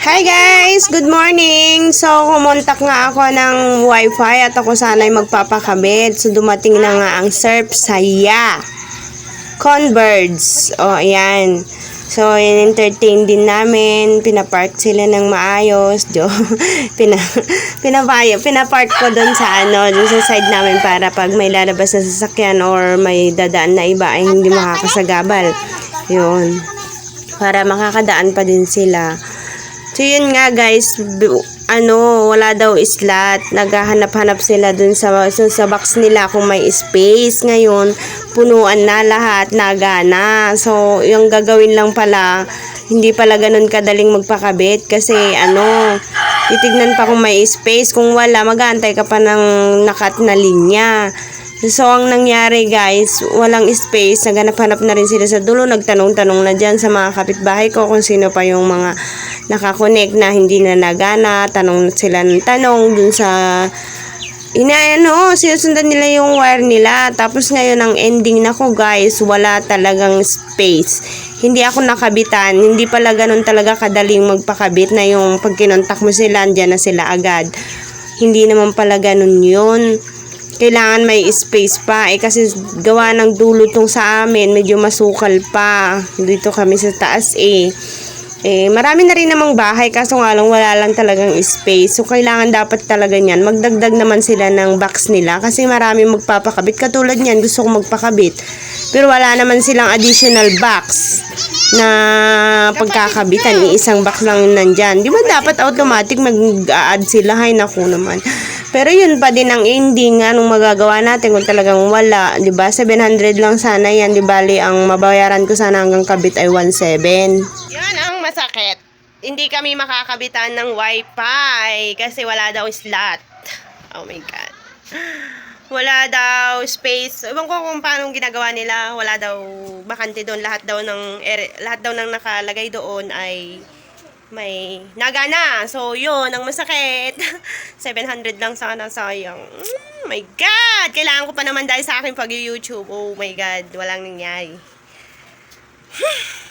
Hi guys! Good morning! So, kumontak nga ako ng wifi at ako sana'y magpapakabit. So, dumating na nga ang Surf Saya. Converge. O, ayan. So, in-entertain din namin. Pinapark sila ng maayos. Jo, pina, pinapayo, pinapark ko doon sa ano, doon sa side namin para pag may lalabas na sasakyan or may dadaan na iba ay hindi makakasagabal. Yun. Para makakadaan pa din sila. So, yun nga guys, ano, wala daw slot. Naghahanap-hanap sila dun sa, sa, sa box nila kung may space. Ngayon, punuan na lahat, nagana. So, yung gagawin lang pala, hindi pala ganun kadaling magpakabit kasi ano, titignan pa kung may space. Kung wala, mag-aantay ka pa ng nakat na linya. So, ang nangyari guys, walang space. Naganap-hanap na rin sila sa dulo. Nagtanong-tanong na dyan sa mga kapitbahay ko kung sino pa yung mga nakakonect na hindi na nagana. Tanong sila ng tanong dun sa inaano, sinusundan nila yung wire nila. Tapos ngayon ang ending na ko guys, wala talagang space. Hindi ako nakabitan, hindi pala ganun talaga kadaling magpakabit na yung pag kinontak mo sila, andyan na sila agad. Hindi naman pala ganun yun kailangan may space pa. Eh kasi gawa ng dulo tong sa amin, medyo masukal pa. Dito kami sa taas eh. Eh, marami na rin namang bahay kaso nga lang wala lang talagang space. So, kailangan dapat talaga niyan. Magdagdag naman sila ng box nila kasi marami magpapakabit. Katulad niyan, gusto ko magpakabit. Pero wala naman silang additional box na pagkakabitan. Iisang box lang nandyan. Di ba dapat automatic mag-add sila? Hay naku naman. Pero yun pa din ang ending. Anong magagawa natin kung talagang wala? Di ba 700 lang sana yan. Di bali, ang mabayaran ko sana hanggang kabit ay 1.7. Masakit. Hindi kami makakabitan ng wifi kasi wala daw slot. Oh my God. Wala daw space. Ewan ko kung paano ginagawa nila. Wala daw bakante doon. Lahat daw ng, lahat daw ng nakalagay doon ay may nagana. So, yun, ang masakit. 700 lang sana, sayang. Mm, my God! Kailangan ko pa naman dahil sa aking pag-YouTube. Oh my God, walang nangyari.